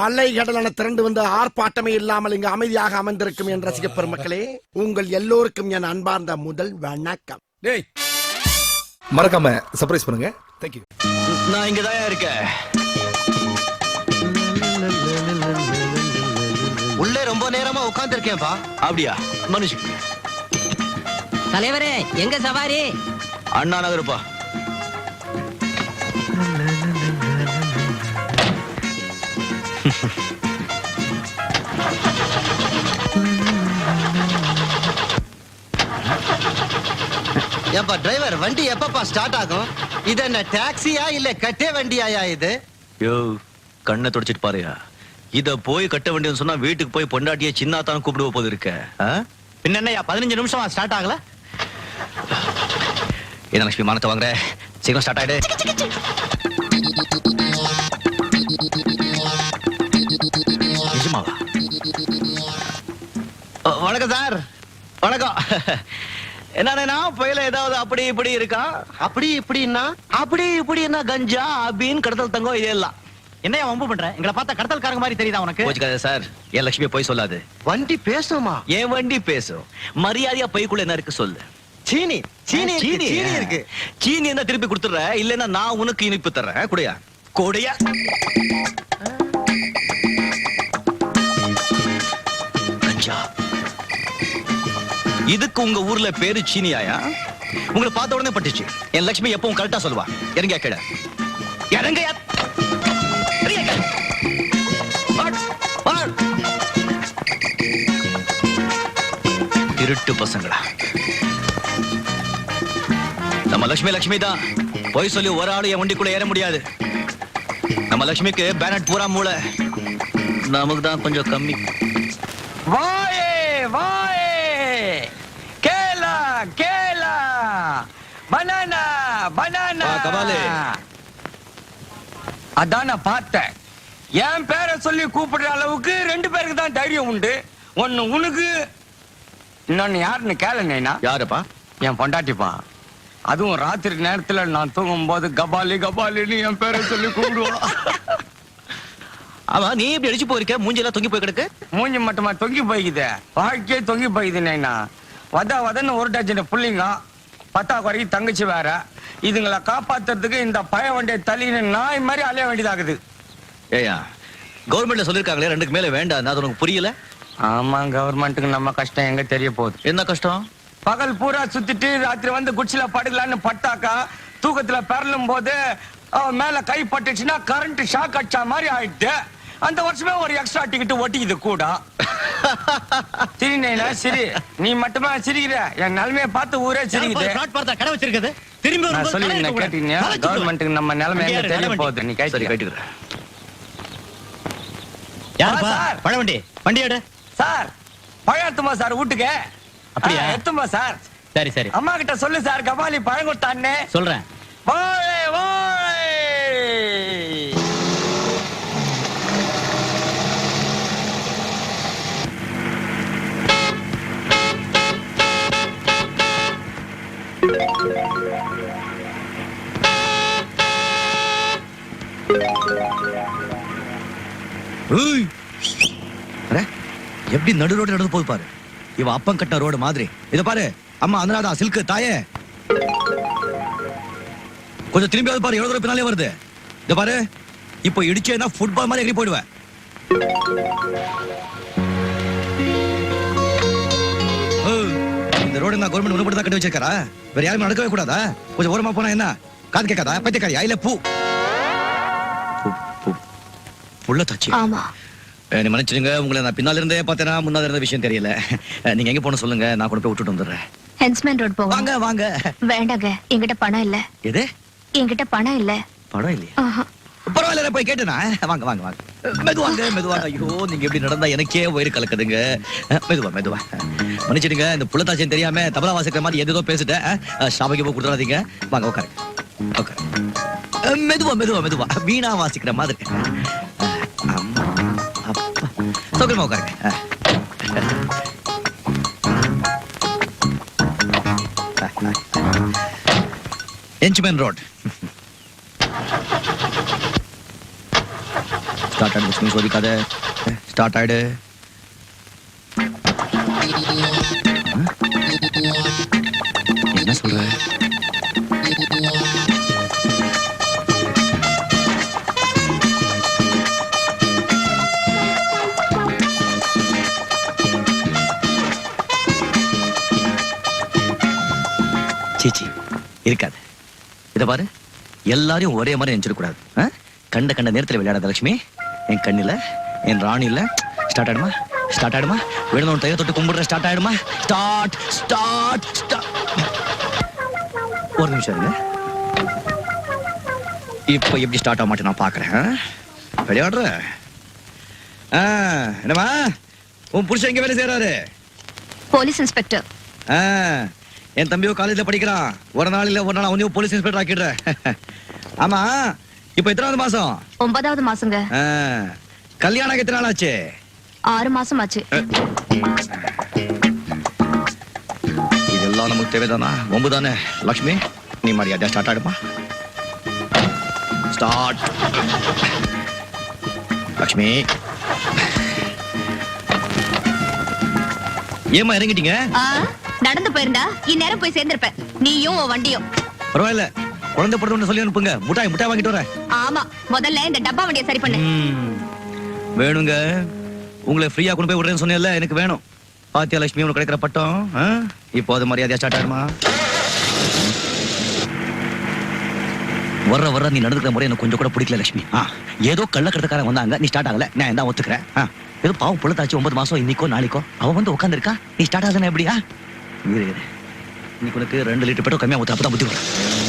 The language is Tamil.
அலை கடலான திரண்டு வந்து ஆர்ப்பாட்டமே இல்லாமல் இங்கு அமைதியாக அமர்ந்திருக்கும் என் ரசிக பெருமக்களே உங்கள் எல்லோருக்கும் என் அன்பார்ந்த முதல் வணக்கம். டேய். மறக்காம சர்ப்ரைஸ் பண்ணுங்க. தேங்க்யூ நான் இங்க தான் இருக்கேன். உள்ளே ரொம்ப நேரமா உட்கார்ந்து இருக்கேன்பா அப்படியா? மனுஷ். தலைவரே எங்க சவாரி? அண்ணா நகருப்பா. ஏப்பா டிரைவர் வண்டி எப்பப்பா ஸ்டார்ட் ஆகும்? இது என்ன டாக்ஸியா இல்ல கட்டே வண்டியாயா இது? யோ கண்ணை தொடச்சிட்டு பாருயா. இத போய் கட்ட வேண்டியது சொன்னா வீட்டுக்கு போய் பொண்டாட்டிய சின்னாத்தான் கூப்பிடுவ போது இருக்க. பின்ன என்னய்யா பதினஞ்சு நிமிஷமா ஸ்டார்ட் ஆகல? என்ன லட்சுமி மானத்தை வாங்குற? சீக்கிரம் ஸ்டார்ட் ஆயிடு. நிஜமாவா? வணக்கம் சார். வணக்கம். என்னன்னா புயல ஏதாவது அப்படி இப்படி இருக்கா? அப்படி இப்படின்னா அப்படி இப்படி என்ன கஞ்சா அபின் கடத்தல் தங்கம் இதெல்லாம் என்னையா வம்பு பண்ற? எங்களை பார்த்தா கடத்தல்காரங்க மாதிரி தெரியுதா உனக்கு? கோச்சுக்காத சார். என் லட்சுமி போய் சொல்லாது. வண்டி பேசுமா என் வண்டி பேசும். மரியாதையா பைக்குள்ள என்ன இருக்கு சொல்லு. சீனி சீனி இருக்கு, சீனி. இருக்கு. சீனி என்ன திருப்பி கொடுத்துற இல்லன்னா நான் உனக்கு இனிப்பு தர்றேன். குடையா. கொடையா. கஞ்சா. இதுக்கு உங்க ஊர்ல பேரு சீனியாயா? உங்களை பார்த்த உடனே பட்டுச்சு. என் லட்சுமி எப்பவும் கரெக்டா சொல்லுவா. இறங்கியா கேட இறங்க திருட்டு பசங்களா. நம்ம லட்சுமி லட்சுமி தான். போய் சொல்லி ஒரு ஆளு என் வண்டிக்குள்ள ஏற முடியாது. நம்ம லட்சுமிக்கு பேனட் பூரா மூளை. நமக்கு தான் கொஞ்சம் கம்மி. வாயே வாயே. கேலா கேலா பனானா பனானா வா, கபாலு. அதான் நான் பார்த்தேன். என் பேரை சொல்லி கூப்பிடுற அளவுக்கு ரெண்டு பேருக்கு தான் தைரியம் உண்டு. ஒன்னு உனக்கு இன்னொன்னு யாருன்னு கேளுனா யாருப்பா? என் பொண்டாட்டிப்பா. அதுவும் ராத்திரி நேரத்துல நான் தூங்கும் போது கபாலி கபாலின்னு என் பேரை சொல்லி கூப்பிடுவான் ஆமா நீ இப்படி அடிச்சு போயிருக்க? மூஞ்செல்லாம் தொங்கி போய் கிடக்கு? மூஞ்சி மட்டுமா? தொங்கி போய்க்குது. வாழ்க்கையே தொங்கி போய்க்குது நைனா வத வதன்னு ஒரு டஜன் புள்ளிங்க பத்தா குறைக்கு தங்கச்சி வேற. இதுங்களை காப்பாத்துறதுக்கு இந்த பய வண்டியை தள்ளின்னு நாய் மாதிரி அலைய வேண்டியதாகுது. ஏயா கவர்மெண்ட்ல சொல்லிருக்காங்களே ரெண்டுக்கு மேல வேண்டாம் அது உனக்கு புரியல? ஆமா கவர்மெண்ட்டுக்கு நம்ம கஷ்டம் எங்க தெரிய போகுது? என்ன கஷ்டம்? பகல் பூரா சுத்திட்டு ராத்திரி வந்து குச்சில படுக்கலான்னு பட்டாக்கா தூக்கத்துல பெறலும் போது மேல கை பட்டுச்சுன்னா கரண்ட் ஷாக் அடிச்சா மாதிரி ஆயிடுது. அந்த வருஷமே ஒரு எக்ஸ்ட்ரா டிக்கெட் ஒட்டிக்குது கூட. சரி நைனா சரி. நீ மட்டுமா சிரிக்கிற? என் நிலைமைய பார்த்து ஊரே சிரிக்குது. பார்த்தா கடை வச்சிருக்குது. திரும்பி நான் சொல்லி என்ன கேட்டீங்க கவர்மெண்ட்டுக்கு நம்ம நிலைமை எங்க தெரிய போகுது? நீ சரி கேட்டு கேட்டுக்கிறேன் யாருப்பா? சார். பழவண்டி வண்டி எடு. சார் பழம் எத்துமா சார் வீட்டுக்கு? அப்படியா? ஆ, எத்துமா சார்? சரி சரி. அம்மா கிட்ட சொல்லு சார் கபாலி பழம் கொடுத்தான்னு. சொல்றேன். எப்படி நடு ரோடு நடந்து போது பாரு? இவ அப்பம் கட்ட ரோடு மாதிரி. இத பாரு அம்மா அனுராதா சில்க்கு தாயே. கொஞ்சம் திரும்பி வந்து பாரு எவ்வளவு தூரம் பின்னாலே வருது. இத பாரு இப்போ இடிச்சேன்னா ஃபுட்பால் மாதிரி எகிரி போயிடுவேன். இந்த ரோடு நான் கவர்மெண்ட் உணவு கட்டி வச்சிருக்காரா? வேற யாருமே நடக்கவே கூடாதா? கொஞ்சம் ஓரமா போனா என்ன? காது கேட்காதா? பைத்தியக்காரி ஐல பூ பூ- புள்ள தச்சு. ஆமா. நீ மன்னிச்சிடுங்க உங்களை நான் பின்னால இருந்தே பார்த்தேனா முன்னால இருந்த விஷயம் தெரியல. நீங்க எங்க போன சொல்லுங்க நான் கொண்டு போய் விட்டுட்டு வந்துடுறேன். ஹென்ஸ்மேன் ரோட் போவோம் வாங்க வாங்க. வேண்டாங்க என்கிட்ட பணம் இல்ல. எது? என்கிட்ட பணம் இல்ல. படம் இல்லையா. பரவாயில்ல போய் கேட்டேனா? வாங்க வாங்க வாங்க. மெதுவாங்க மெதுவாங்க. ஐயோ நீங்க எப்படி நடந்தா எனக்கே வயிறு கலக்குதுங்க. மெதுவா மெதுவா. மன்னிச்சிடுங்க இந்த புள்ளத்தாச்சியம் தெரியாம தபலா வாசிக்கிற மாதிரி எதோ பேசிட்டேன். ஷாபைக்கு போய் கொடுத்துடாதீங்க. வாங்க உட்காருங்க. உட்காரு மெதுவா மெதுவா மெதுவா. வீணா வாசிக்கிற மாதிரி. சௌகரியமா உட்காருங்க அஹ். என்ச்மேன் ரோட் ஸ்டார்ட் ஆயிடு லட்சுமி சோதிக்காத ஸ்டார்ட் ஆயிடு ஆ? என்ன சொல்ற சீச்சி இருக்காது. இத பாரு எல்லாரையும் ஒரே மாதிரி நினைச்சிடக்கூடாது? கண்ட கண்ட நேரத்துல விளையாடாத லட்சுமி என் கண்ணில என் ராணில ஸ்டார்ட் ஆயிடுமா? ஸ்டார்ட் ஆயிடுமா? விழுந்தவன் தைய தொட்டு கும்பிடுற ஸ்டார்ட் ஆயிடுமா? ஸ்டார்ட் ஸ்டார்ட் ஸ்டார்ட் ஒரு நிமிஷம் இருங்க. இப்போ எப்படி ஸ்டார்ட் ஆக மாட்டேன் நான் பாக்குறேன் ஆ? விளையாடுற ஆ, என்னம்மா? உன் புருஷன் எங்க வேலை செய்யறாரு போலீஸ் இன்ஸ்பெக்டர். ஆ, என் தம்பியோ காலேஜ்ல படிக்கிறான் ஒரு நாள் இல்ல ஒரு நாள் அவனையும் போலீஸ் இன்ஸ்பெக்டர் ஆக்கிடுறேன் ஆமா இப்போ எத்தனாவது மாசம்? ஒன்பதாவது மாசங்க. கல்யாணம் எத்தனை நாள் ஆச்சு? ஆறு மாசம் ஆச்சு. இதெல்லாம் நமக்கு தேவைதானா? ஒம்பு தானே லக்ஷ்மி நீ மரியாதை ஸ்டார்ட் ஆடுமா? ஸ்டார்ட் லக்ஷ்மி. ஏமா இறங்கிட்டீங்க? நடந்து போயிருந்தா இந்நேரம் போய் சேர்ந்திருப்ப நீயும் உன் வண்டியும். பரவாயில்ல. குழந்தை பிறந்த சொல்லி அனுப்புங்க. முட்டாய் முட்டாய் வாங்கிட்டு வரேன். ஆமா முதல்ல இந்த டப்பா வண்டியை சரி பண்ணு. வேணுங்க. உங்களை ஃப்ரீயா கொண்டு போய் விடுறேன்னு சொன்னேன்ல எனக்கு வேணும். பாத்தியா லட்சுமி உனக்கு கிடைக்கிற பட்டம்? இப்போ அது மரியாதையா ஸ்டார்ட் ஆயிடுமா வர்ற வர்ற நீ நடந்துக்கிற முறை எனக்கு கொஞ்சம் கூட பிடிக்கல லட்சுமி. ஆ, ஏதோ கள்ளக்கடத்துக்காரன் வந்தாங்க. நீ ஸ்டார்ட் ஆகல. நான் தான் ஒத்துக்கிறேன்? ஏதோ பாவம் புள்ளத்தாச்சு ஒன்பது மாசம் இன்னைக்கோ நாளைக்கோ. அவ வந்து உட்காந்துருக்கா நீ ஸ்டார்ட் ஆகுதுன்னா எப்படியா இரு, இன்னைக்கு உனக்கு ரெண்டு லிட்டர் பெட்ரோல் கம்மியா ஊத்து அப்பதான் புத்தி வரும்.